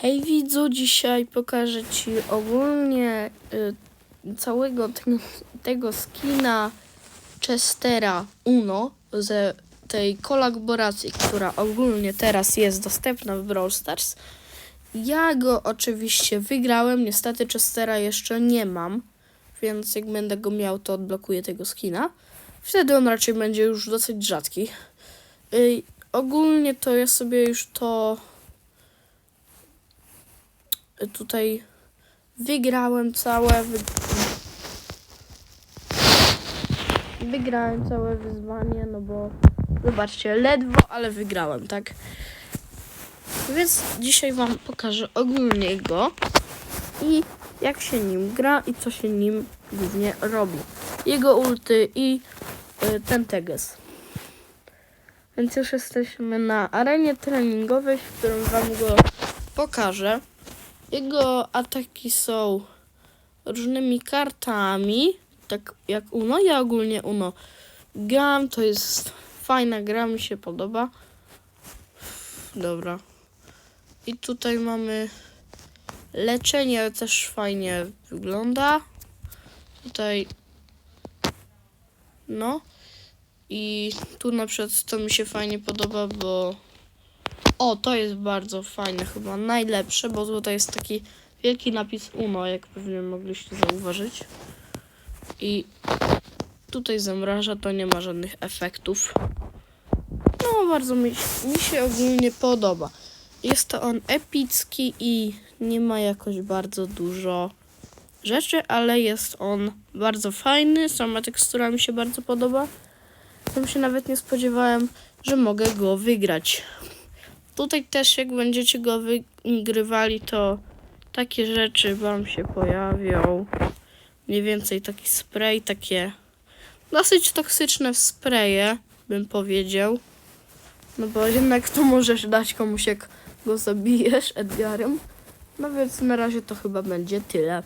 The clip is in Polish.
Hej widzu, dzisiaj pokażę Ci ogólnie y, całego tego, tego skina Chestera Uno ze tej kolaboracji, która ogólnie teraz jest dostępna w Brawl Stars. Ja go oczywiście wygrałem, niestety Chestera jeszcze nie mam, więc jak będę go miał, to odblokuję tego skina. Wtedy on raczej będzie już dosyć rzadki. Y, ogólnie to ja sobie już to tutaj wygrałem całe wy... wygrałem całe wyzwanie, no bo zobaczcie, ledwo, ale wygrałem, tak? Więc dzisiaj wam pokażę ogólnie go i jak się nim gra i co się nim głównie robi. Jego ulty i y, ten teges. Więc już jesteśmy na arenie treningowej, w którym wam go pokażę. Jego ataki są różnymi kartami, tak jak Uno. Ja ogólnie Uno gram, to jest fajna gra, mi się podoba. Dobra. I tutaj mamy leczenie, też fajnie wygląda. Tutaj no. I tu na przykład to mi się fajnie podoba, bo o, to jest bardzo fajne, chyba najlepsze, bo tutaj jest taki wielki napis UNO, jak pewnie mogliście zauważyć. I tutaj zamraża, to nie ma żadnych efektów. No, bardzo mi, mi się ogólnie podoba. Jest to on epicki i nie ma jakoś bardzo dużo rzeczy, ale jest on bardzo fajny. Sama tekstura mi się bardzo podoba. Tam się nawet nie spodziewałem, że mogę go wygrać. Tutaj też jak będziecie go wygrywali, to takie rzeczy wam się pojawią. Mniej więcej taki spray, takie dosyć toksyczne spraye, bym powiedział. No bo jednak to możesz dać komuś, jak go zabijesz Edgarem. No więc na razie to chyba będzie tyle.